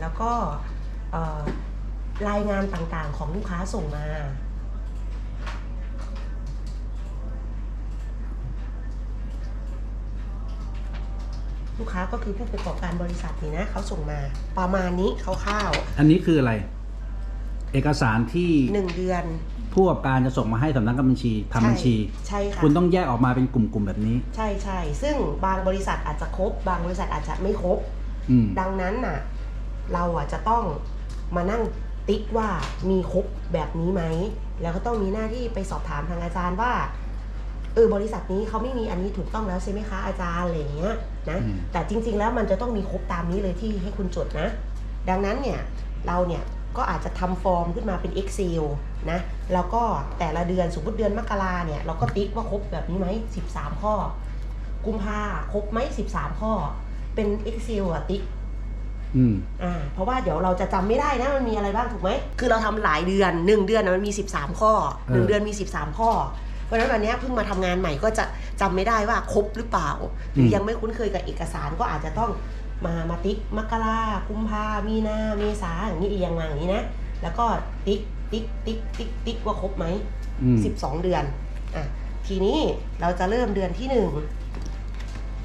แล้วก็เอ่อรายงานต่างๆของลูกค้าส่งมาลูกค้าก็คือผู้ประกอบการบริษัทนี่นะเขาส่งมาประมาณนี้คร่าวอันนี้คืออะไร เอกสารที่ๆหนึ่งเดือน ผู้ประกอบการจะส่งมาให้สำนักงานบัญชีทำบัญชี ใช่ค่ะคุณต้องแยกออกมาเป็นกลุ่มๆแบบนี้ ใช่ใช่ซึ่งบางบริษัทอาจจะครบบางบริษัทอาจจะไม่ครบอืมดังนั้นน่ะ เราอะจะต้องมานั่งติ๊กว่ามีครบแบบนี้ไหม แล้วก็ต้องมีหน้าที่ไปสอบถามทางอาจารย์ว่าเออบริษัทนี้เขาไม่มีอันนี้ถูกต้องแล้วใช่ไหมคะอาจารย์อะไรอย่างเงี้ยนะอืมแต่จริง ๆ แล้วมันจะต้องมีครบตามนี้เลยที่ให้คุณจดนะ ดังนั้นเนี่ยเราเนี่ยก็อาจจะทำฟอร์มขึ้นมาเป็น Excel นะแล้วก็แต่ละเดือนสมมติเดือนมกราเนี่ยเราก็ติ๊กว่าครบแบบนี้ไหม13 ข้อ กุมภาครบไหม13 ข้อ เป็น Excel อะติ๊ก อืมอ่าเพราะว่าเดี๋ยวเราจะจำไม่ได้นะมันมีอะไรบ้างถูกไหมคือเราทำหลายเดือนหนึ่งเดือนนะมันมี 13 ข้อหนึ่งเออเดือนมี 13 ข้อเพราะฉะนั้นวันเนี้ยเพิ่งมาทำงานใหม่ก็จะจำไม่ได้ว่าครบหรือเปล่า หรือยังไม่คุ้นเคยกับเอกสารก็อาจจะต้องมามาติ๊กมกรากุมภามีนาเมษาอย่างนี้เรียงมาอย่างนี้นะแล้วก็ติ๊กติ๊กติ๊กติ๊กติ๊กว่าครบไหมอืม12เดือนอะทีนี้เราจะเริ่มเดือนที่หนึ่ง